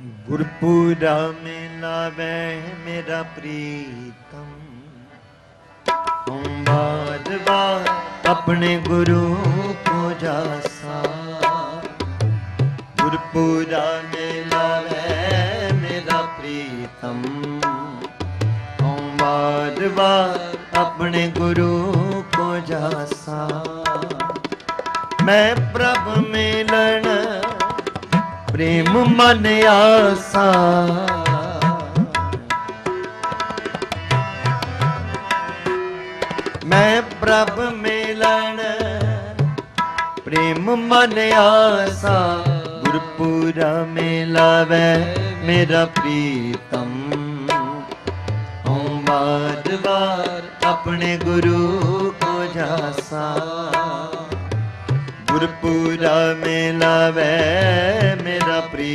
गुरपुरा में लावे मेरा प्रीतम। बार बार अपने गुरु को जासा। गुरपुरा में लावे मेरा प्रीतम। बार बार अपने गुरु को जासा। मैं प्रभ मिलन ਪ੍ਰੇਮ ਮਨ ਆਸਾ। ਮੈਂ ਪ੍ਰਭ ਮਿਲਣ, ਪ੍ਰੇਮ ਮਨ ਆਸਾ। ਗੁਰਪੂਰਾ ਮਿਲਾਵੇ ਮੇਰਾ ਪ੍ਰੀਤਮ। ਓਮ ਵਾਰ ਵਾਰ ਆਪਣੇ ਗੁਰੂ ਕੋ ਜਾਸਾ ਗੁਰਪੂਰਾ ਮਿਲਾਵੇ ਮੇਰਾ ਪ੍ਰੀ